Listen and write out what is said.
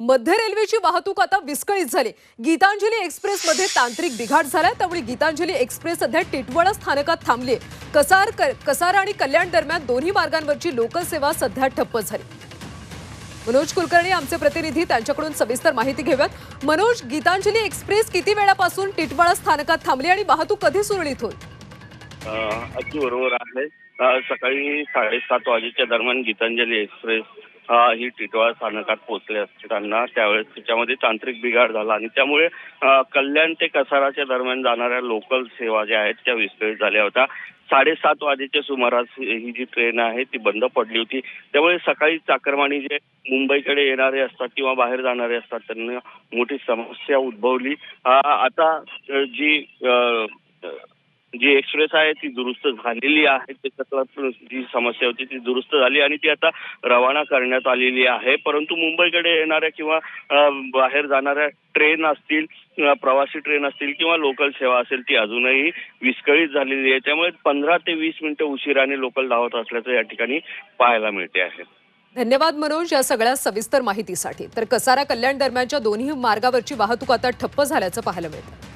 मध्य रेल्वेची वाहतूक आता विस्कळीत झाली. गीतांजली एक्सप्रेसमध्ये तांत्रिक बिघाड झालाय त्यामुळे गीतांजली एक्सप्रेस सध्या टिटवळा स्थानकात थांबली कसार कसार आणि कल्याण दरम्यान दोन्ही मार्गांवरची लोकल सेवा सध्या ठप्प झाली. मनोज कुलकर्णी आमचे प्रतिनिधी त्यांच्याकडून सविस्तर माहिती घेऊयात. मनोज गीतांजली एक्सप्रेस किती वेळापासून टिटवाळा स्थानकात थांबली आणि वाहतूक कधी सुरळीत होईल? अगदी बरोबर आहे. सकाळी साडेसात वाजेच्या दरम्यान गीतांजली एक्सप्रेस ही टिटवाळा स्थानकात पोहोचले असताना त्यावेळेस त्याच्यामध्ये तांत्रिक बिघाड झाला आणि त्यामुळे कल्याण ते कसाराच्या दरम्यान जाणाऱ्या लोकल सेवा ज्या आहेत त्या विस्कळीत झाल्या होत्या. साडेसात वाजेच्या सुमारास ही जी ट्रेन आहे ती बंद पडली होती. त्यामुळे सकाळी चाकरमानी जे मुंबईकडे येणारे असतात किंवा बाहेर जाणारे असतात त्यांना मोठी समस्या उद्भवली. आता जी जी एक्सप्रेस आहे ती दुरुस्त झालेली आहे. त्याच्यातला जी समस्या होती ती दुरुस्त झाली आणि ती आता रवाना करण्यात आलेली आहे. परंतु मुंबईकडे येणाऱ्या किंवा बाहेर जाणाऱ्या ट्रेन असतील प्रवासी ट्रेन असतील किंवा लोकल सेवा असेल ती अजूनही विस्कळीत झालेली आहे. त्यामुळे पंधरा ते वीस मिनिटं उशिराने लोकल धावत असल्याचं या ठिकाणी पाहायला मिळते आहे. धन्यवाद मनोज या सगळ्या सविस्तर माहितीसाठी. तर कसारा कल्याण दरम्यानच्या दोन्ही मार्गावरची वाहतूक आता ठप्प झाल्याचं पाहायला मिळतं.